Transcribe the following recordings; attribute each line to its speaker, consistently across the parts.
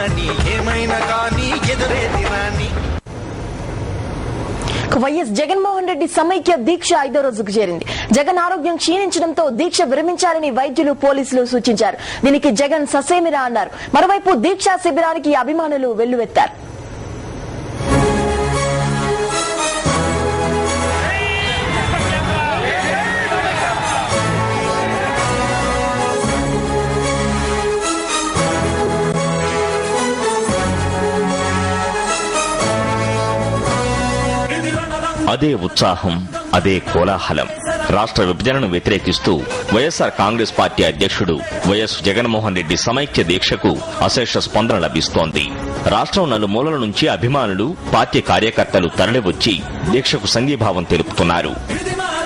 Speaker 1: రాణి ఏమైనా కానీ ఎదురేది రాణి.
Speaker 2: వైఎస్ జగన్మోహన్ రెడ్డి సమైక్య దీక్ష ఐదో రోజుకు చేరింది. జగన్ ఆరోగ్యం క్షీణించడంతో దీక్ష విరమించాలని వైద్యులు పోలీసులు సూచించారు. దీనికి జగన్ ససేమిరా అన్నారు. మరోవైపు దీక్షా శిబిరానికి అభిమానులు వెల్లువెత్తారు.
Speaker 3: అదే ఉత్సాహం అదే కోలాహలం. రాష్ట్ర విభజనను వ్యతిరేకిస్తూ వైఎస్ఆర్ కాంగ్రెస్ పార్టీ అధ్యక్షుడు వైఎస్ జగన్మోహన్ రెడ్డి సమైక్య దీక్షకు అశేష స్పందన లభిస్తోంది. రాష్ట్రం నలుమూలల నుంచి అభిమానులు పార్టీ కార్యకర్తలు తరలివచ్చి దీక్షకు సంఘీభావం తెలుపుతున్నారు.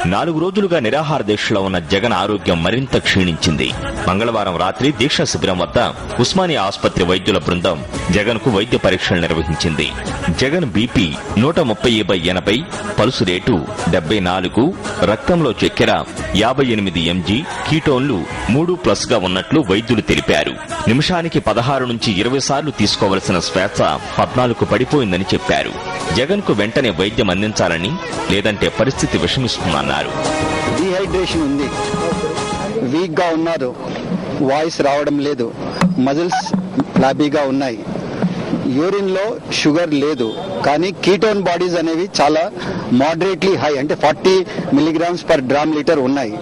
Speaker 3: నాలుగు రోజులుగా నిరాహార దీక్షలో ఉన్న జగన్ ఆరోగ్యం మరింత క్షీణించింది. మంగళవారం రాత్రి దీక్ష శిబిరం వద్ద ఉస్మానియా ఆసుపత్రి వైద్యుల బృందం జగన్కు వైద్య పరీక్షలు నిర్వహించింది. జగన్ బీపీ నూట ముప్పై బై ఎనభై పల్సు రేటు డెబ్బై నాలుగు రక్తంలో చక్కెర యాభై ఎనిమిది ఎంజీ కీటోన్లు మూడు ప్లస్గా ఉన్నట్లు వైద్యులు తెలిపారు. నిమిషానికి పదహారు నుంచి ఇరవై సార్లు తీసుకోవలసిన శ్వాస పద్నాలుగు పడిపోయిందని చెప్పారు. జగన్కు వెంటనే వైద్యం అందించాలని లేదంటే పరిస్థితి విషమిస్తుందన్నారు.
Speaker 4: డిహైడ్రేషన్ ఉంది. వీక్గా ఉన్నారు. వాయిస్ రావడం లేదు. మజిల్స్ ఫ్లాబీగా ఉన్నాయి. యూరిన్లో షుగర్ లేదు. కానీ కీటోన్ బాడీస్ అనేవి చాలా మోడరేట్లీ హై అంటే forty milligrams per dram litre ఉన్నాయి.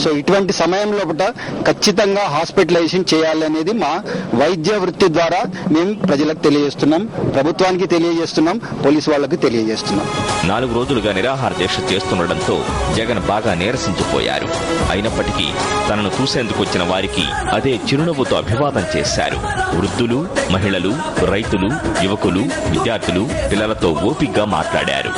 Speaker 4: సో ఇటువంటి సమయంలో పూట ఖచ్చితంగా హాస్పిటలైజేషన్ చేయాలనేది మా వైద్య వృత్తి ద్వారా మేము ప్రజలకు తెలియజేస్తున్నాం. ప్రభుత్వానికి తెలియజేస్తున్నాం. పోలీసు వాళ్ళకి తెలియజేస్తున్నాం.
Speaker 3: నాలుగు రోజులుగా నిరాహార దీక్ష చేస్తుండటంతో జగన్ బాగా నీరసించిపోయారు. అయినప్పటికీ తనను చూసేందుకు వచ్చిన వారికి అదే చిరునవ్వుతో అభివాదం చేశారు. వృద్ధులు మహిళలు రైతులు యువకులు విద్యార్థులు పిల్లలతో ఓపిగ్గా మాట్లాడారు.